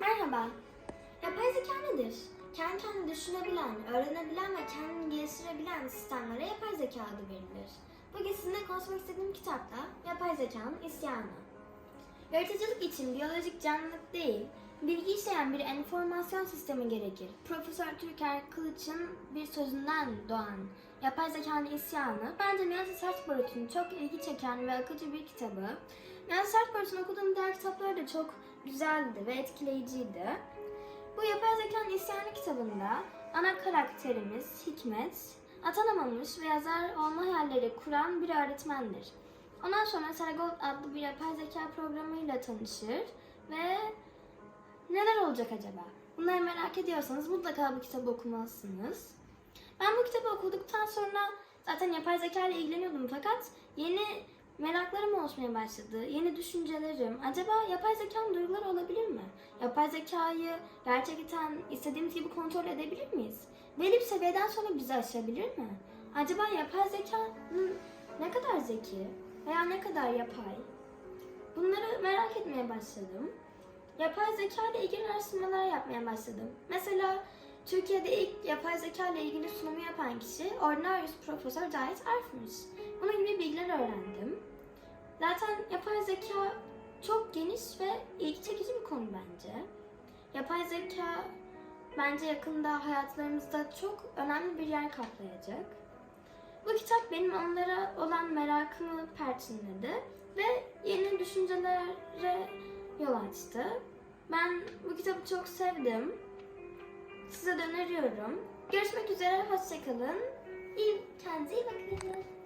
Merhaba. Yapay zeka nedir? Kendi kendine düşünebilen, öğrenebilen ve kendini geliştirebilen sistemlere yapay zeka adı verilir. Bugün sizinle konuşmak istediğim kitapta Yapay Zekanın İsyanı. Yaratıcılık için biyolojik canlılık değil, bilgi işleyen bir enformasyon sistemi gerekir. Profesör Türker Kılıç'ın bir sözünden doğan Yapay Zekanın İsyanı, bence Niyazi Sertbarut'un çok ilgi çeken ve akıcı bir kitabı. Niyazi Sertbarut'un okuduğum diğer kitapları da çok güzeldi ve etkileyiciydi. Bu Yapay Zekanın İsyanı kitabında ana karakterimiz Hikmet, atanamamış ve yazar olma hayalleri kuran bir öğretmendir. Ondan sonra Saragold adlı bir yapay zeka programıyla tanışır ve neler olacak acaba? Bunları merak ediyorsanız mutlaka bu kitabı okumalısınız. Ben bu kitabı okuduktan sonra zaten yapay zeka ile ilgileniyordum fakat yeni meraklarım oluşmaya başladı. Yeni düşüncelerim. Acaba yapay zekanın duyguları olabilir mi? Yapay zekayı gerçekten istediğimiz gibi kontrol edebilir miyiz? Belli bir seviyeden sonra bizi aşabilir mi? Acaba yapay zekanın ne kadar zeki veya ne kadar yapay? Bunları merak etmeye başladım. Yapay zeka ile ilgili araştırmalar yapmaya başladım. Mesela Türkiye'de ilk yapay zeka ile ilgili sunumu yapan kişi Ordinarius Profesör Cahit Arf'mış. Bunun gibi bilgiler öğrendim. Zaten yapay zeka çok geniş ve ilgi çekici bir konu bence. Yapay zeka bence yakında hayatlarımızda çok önemli bir yer kaplayacak. Bu kitap benim onlara olan merakımı perçinledi ve yeni düşüncelere yol açtı. Ben bu kitabı çok sevdim. Size de. Görüşmek üzere, hoşçakalın. İyi, kendinize iyi bakın.